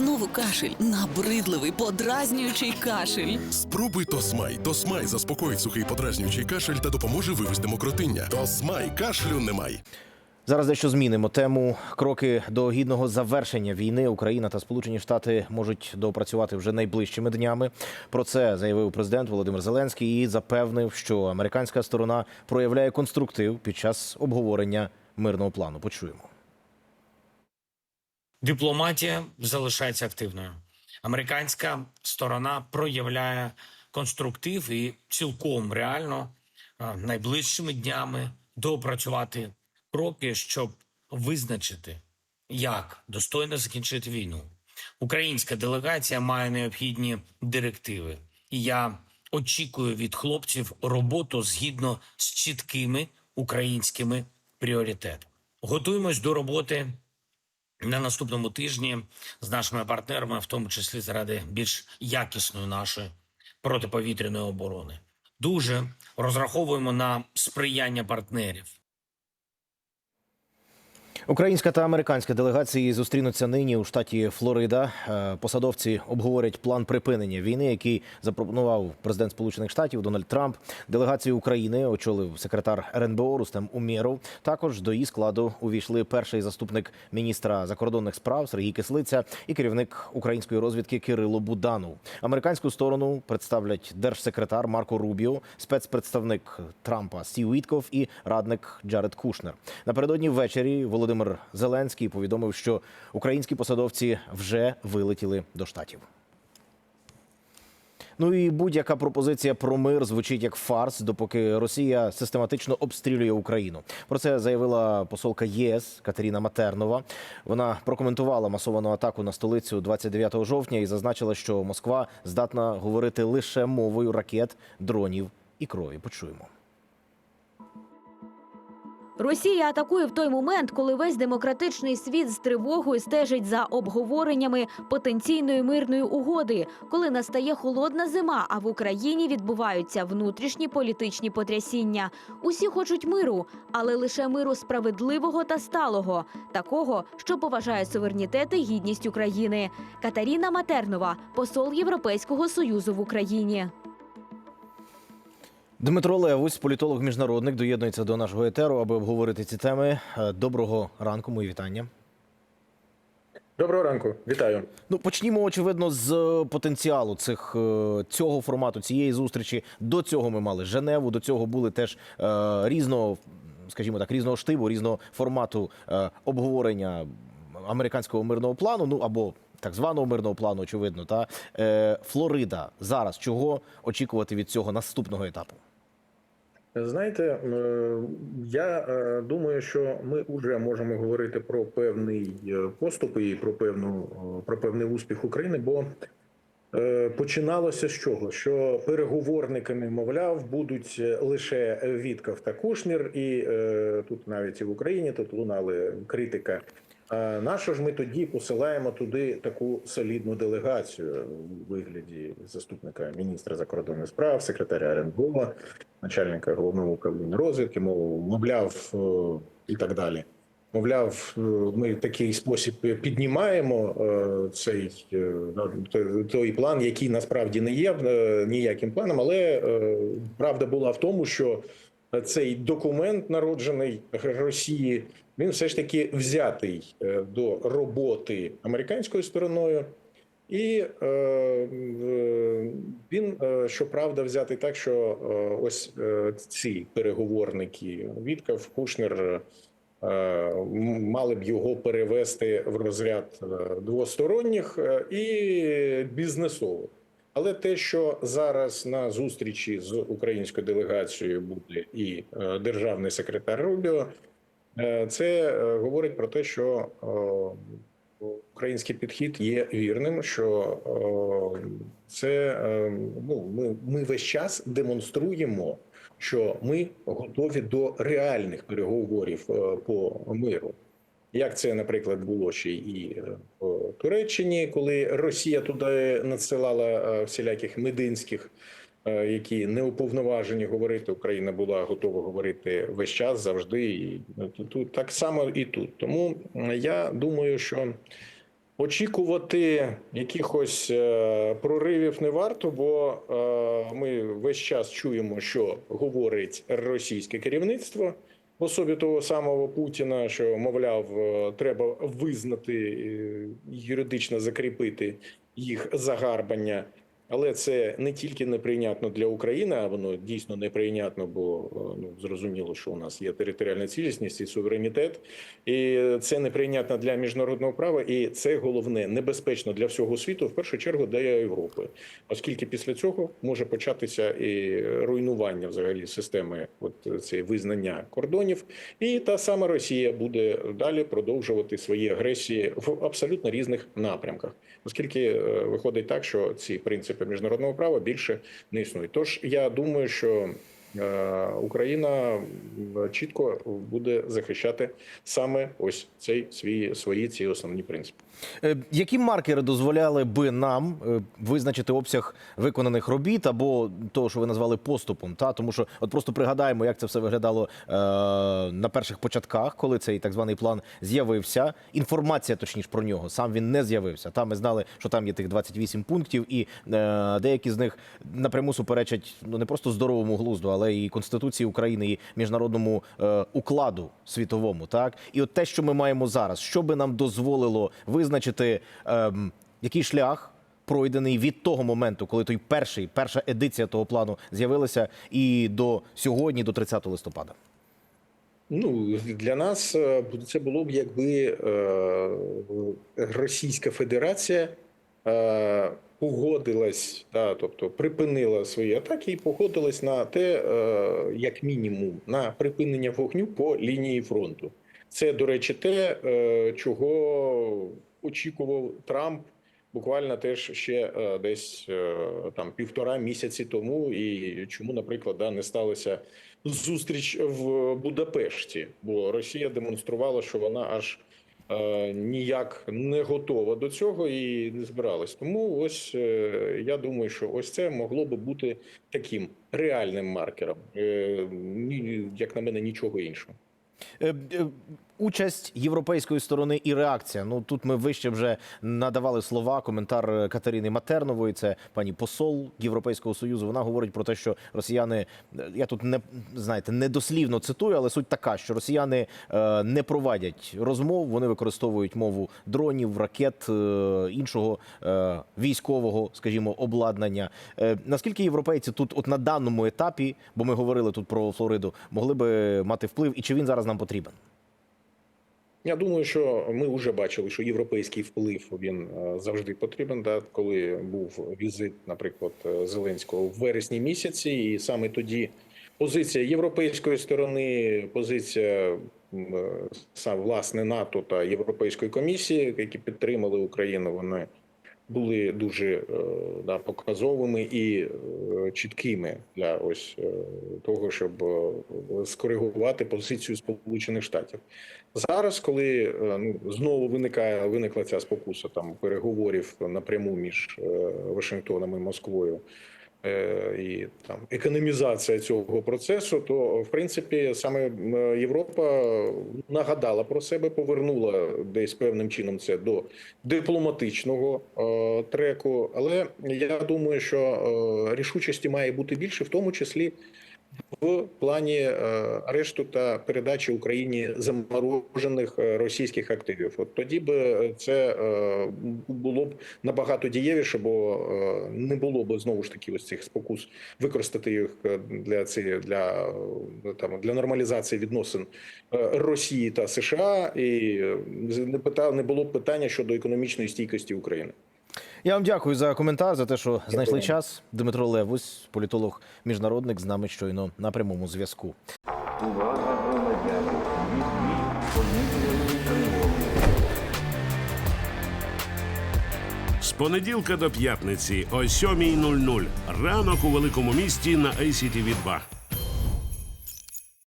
Знову кашель, набридливий, подразнюючий кашель. Спробуй Тосмай. Тосмай заспокоїть сухий подразнюючий кашель та допоможе вивести мокротиння. Тосмай кашлю немає. Зараз дещо змінимо тему. Кроки до гідного завершення війни Україна та Сполучені Штати можуть доопрацювати вже найближчими днями. Про це заявив президент Володимир Зеленський і запевнив, що американська сторона проявляє конструктив під час обговорення мирного плану. Почуємо. Дипломатія залишається активною. Американська сторона проявляє конструктив і цілком реально найближчими днями доопрацювати кроки, щоб визначити, як достойно закінчити війну. Українська делегація має необхідні директиви, і я очікую від хлопців роботу згідно з чіткими українськими пріоритетами. Готуємось до роботи на наступному тижні з нашими партнерами, в тому числі заради більш якісної нашої протиповітряної оборони. Дуже розраховуємо на сприяння партнерів. Українська та американська делегації зустрінуться нині у штаті Флорида. Е, Посадовці обговорять план припинення війни, який запропонував президент Сполучених Штатів Дональд Трамп. Делегацію України очолив секретар РНБО Рустем Умєров. Також до її складу увійшли перший заступник міністра закордонних справ Сергій Кислиця і керівник української розвідки Кирило Буданов. Американську сторону представлять держсекретар Марко Рубіо, спецпредставник Трампа Сі Уітков і радник Джаред Кушнер. Напередодні ввечері Володимир Зеленський повідомив, що українські посадовці вже вилетіли до штатів. Ну і будь-яка пропозиція про мир звучить як фарс, допоки Росія систематично обстрілює Україну. Про це заявила посолка ЄС Катерина Матернова. Вона прокоментувала масовану атаку на столицю 29 жовтня і зазначила, що Москва здатна говорити лише мовою ракет, дронів і крові. Почуємо. Росія атакує в той момент, коли весь демократичний світ з тривогою стежить за обговореннями потенційної мирної угоди, коли настає холодна зима, а в Україні відбуваються внутрішні політичні потрясіння. Усі хочуть миру, але лише миру справедливого та сталого, такого, що поважає суверенітет і гідність України. Катаріна Матернова, посол Європейського союзу в Україні. Дмитро Левусь, політолог міжнародник, доєднується до нашого етеру, аби обговорити ці теми. Е, Доброго ранку, мої вітання. Доброго ранку, вітаю. Ну, почнімо, очевидно, з потенціалу цих е, цього формату, цієї зустрічі. До цього ми мали Женеву. До цього були теж е, різного, скажімо так, різного штибу, різного формату е, обговорення американського мирного плану. Ну або так званого мирного плану, очевидно. Та е, Флорида зараз чого очікувати від цього наступного етапу? Знаєте, я е, думаю, що ми вже можемо говорити про певний е, поступ і про певну про певний успіх України, бо е, починалося з чого? Що переговорниками, мовляв, будуть лише Вітков та Кушнір, і тут навіть і в Україні тут лунали критика. А на ж ми тоді посилаємо туди таку солідну делегацію у вигляді заступника міністра закордонних справ, секретаря РНБО, начальника головного управління розвідки, мов, мовляв, е, і так далі. Мовляв, е, ми в такий спосіб піднімаємо е, цей е, той- план, який насправді не є ніяким планом, але правда була в тому, що цей документ, народжений Росії, він все ж таки взятий е, до роботи американською стороною. І е, він, е, щоправда, взятий так, що ось ці переговорники Вітков, Кушнер мали б його перевести в розряд двосторонніх і бізнесових. Але те, що зараз на зустрічі з українською делегацією буде і е, державний секретар Рубіо, е, це е, говорить про те, що український підхід є вірним, що це ну, ми, ми весь час демонструємо, що ми готові до реальних переговорів по миру. Як це, наприклад, було ще і е, в Туреччині, коли Росія туди надсилала е, всіляких мединських, е, які не уповноважені говорити, Україна була готова говорити весь час завжди. І тут- так само і тут. Тому я думаю, що Очікувати якихось проривів не варто, бо ми весь час чуємо, що говорить російське керівництво в особі того самого Путіна, що мовляв, е, треба визнати юридично закріпити їх загарбання. Але це не тільки неприйнятно для України, а воно дійсно неприйнятно, бо е, ну зрозуміло, що у нас є територіальна цілісність і суверенітет, і це неприйнятно для міжнародного права, і це головне небезпечно для всього світу, в першу чергу для Європи, оскільки після цього може початися і руйнування взагалі системи, от цієї визнання кордонів, і та сама Росія буде далі продовжувати свої агресії в абсолютно різних напрямках, оскільки е, виходить так, що ці принципи міжнародного права більше не існують. Тож я думаю, що Україна чітко буде захищати саме ось цей свій свої ці основні принципи. Е, Які маркери дозволяли би нам е, визначити обсяг виконаних робіт або того, що ви назвали поступом? Та тому, що от просто пригадаємо, як це все виглядало е, на перших початках, коли цей так званий план з'явився. Інформація, точніше, про нього сам він не з'явився. Там ми знали, що там є тих 28 пунктів, і е, деякі з них напряму суперечать ну не просто здоровому глузду, але і конституції України, і міжнародному е, укладу світовому. Так і от те, що ми маємо зараз, що би нам дозволило визначити, ем, який шлях пройдений від того моменту, коли той перший, перша едиція того плану з'явилася, і до сьогодні, до 30 листопада. Ну для нас е, це було б якби е, Російська Федерація е, погодилась, да, тобто припинила свої атаки і погодилась на те, е, як мінімум, на припинення вогню по лінії фронту. Це, до речі, те, е, чого очікував Трамп буквально теж ще е, десь там півтора місяці тому, і чому, наприклад, да, не сталося зустріч в Будапешті, бо Росія демонструвала, що вона аж ніяк не готова до цього і не збиралась. Тому ось е, я думаю, що ось це могло би бути таким реальним маркером, е, як на мене, нічого іншого. Участь європейської сторони і реакція. Ну тут ми вище вже надавали слова. Коментар е, Катерини Матернової, це пані посол Європейського союзу. Вона говорить про те, що росіяни е, я тут не знаєте, не дослівно цитую, але суть така, що росіяни е, не проводять розмов, вони використовують мову дронів, ракет іншого військового, скажімо, обладнання. Наскільки європейці тут, от на даному етапі, бо ми говорили тут про Флориду, могли би мати вплив, і чи він зараз нам потрібен? Я думаю, що ми вже бачили, що європейський вплив він е, завжди потрібен. Да, коли був візит, наприклад, е, Зеленського в вересні місяці, і саме тоді позиція європейської сторони, позиція е, сам власне НАТО та Європейської комісії, які підтримали Україну, вони були дуже е, да, показовими і е, чіткими для ось е, того, щоб скоригувати позицію Сполучених Штатів. Зараз, коли ну знову виникає виникла ця спокуса там переговорів напряму між Вашингтоном і Москвою. Е, І там економізація цього процесу, то в принципі саме Європа нагадала про себе, повернула десь певним чином це до дипломатичного е, треку. Але я думаю, що е, рішучості має бути більше, в тому числі в плані е, арешту та передачі Україні заморожених е, російських активів. От тоді це е, було б набагато дієвіше, бо не було б знову ж таки ось цих спокус використати їх для цієї для там для нормалізації відносин Росії та США, і не питав, не було б питання щодо економічної стійкості України. Я вам дякую за коментар, за те, що знайшли час. Дмитро Левусь, політолог, міжнародник, з нами щойно на прямому зв'язку. Увага громадяни! З понеділка до п'ятниці о 7.00. Ранок у великому місті на ICTV 2